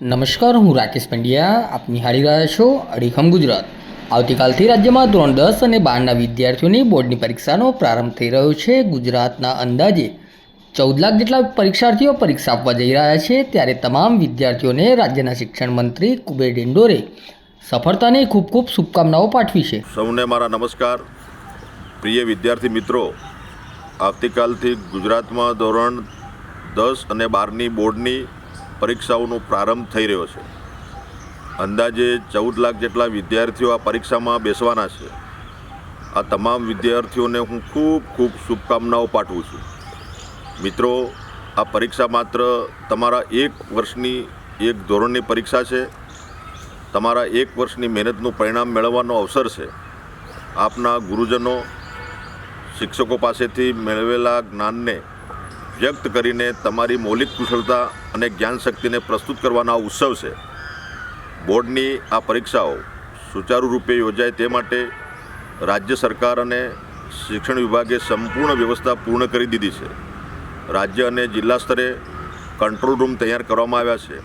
નમસ્કાર, હું રાકેશ પંડ્યા. આપ નિહાળી રહ્યા છો અડીખમ ગુજરાત. આવતીકાલથી રાજ્યમાં ધોરણ દસ અને બારના વિદ્યાર્થીઓની બોર્ડની પરીક્ષાનો પ્રારંભ થઈ રહ્યો છે. ગુજરાતના અંદાજે ચૌદ લાખ જેટલા પરીક્ષાર્થીઓ પરીક્ષા આપવા જઈ રહ્યા છે. ત્યારે તમામ વિદ્યાર્થીઓને રાજ્યના શિક્ષણ મંત્રી કુબેર ડિંડોરે સફળતાની ખૂબ ખૂબ શુભકામનાઓ પાઠવી છે. સૌને મારા નમસ્કાર. પ્રિય વિદ્યાર્થી મિત્રો, આવતીકાલથી ગુજરાતમાં ધોરણ દસ અને બારની બોર્ડની પરીક્ષાઓનો પ્રારંભ થઈ રહ્યો છે. અંદાજે ચૌદ લાખ જેટલા વિદ્યાર્થીઓ આ પરીક્ષામાં બેસવાના છે. આ તમામ વિદ્યાર્થીઓને હું ખૂબ ખૂબ શુભકામનાઓ પાઠવું છું. મિત્રો, આ પરીક્ષા માત્ર તમારા એક વર્ષની એક ધોરણની પરીક્ષા છે. તમારા એક વર્ષની મહેનતનું પરિણામ મેળવવાનો અવસર છે. આપના ગુરુજનો, શિક્ષકો પાસેથી મેળવેલા જ્ઞાનને વ્યક્ત કરીને તમારી મૌલિક કુશળતા અને જ્ઞાન શક્તિને પ્રસ્તુત કરવાના ઉત્સવ છે. બોર્ડની આ પરીક્ષાઓ સુચારુ રૂપે યોજાય તે માટે રાજ્ય સરકાર અને શિક્ષણ વિભાગે સંપૂર્ણ વ્યવસ્થા પૂર્ણ કરી દીધી છે. રાજ્ય અને જિલ્લા સ્તરે કંટ્રોલ રૂમ તૈયાર કરવામાં આવ્યા છે.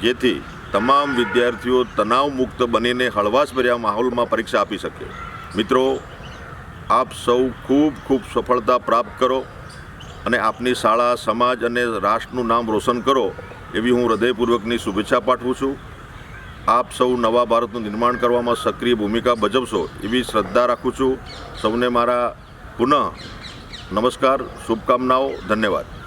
જેથી તમામ વિદ્યાર્થીઓ તણાવ મુક્ત બનીને હળવાશભર્યા માહોલમાં પરીક્ષા આપી શકે. મિત્રો, આપ સૌ ખૂબ ખૂબ સફળતા પ્રાપ્ત કરો. અને આપની શાળા, સમાજ અને રાષ્ટ્રનું નામ રોશન કરો એવી હું હૃદયપૂર્વકની શુભેચ્છા પાઠવું છું. આપ સૌ નવા ભારતનું નિર્માણ કરવામાં સક્રિય ભૂમિકા ભજવશો એવી શ્રદ્ધા રાખું છું. સૌને મારા પુનઃ નમસ્કાર, શુભકામનાઓ, ધન્યવાદ.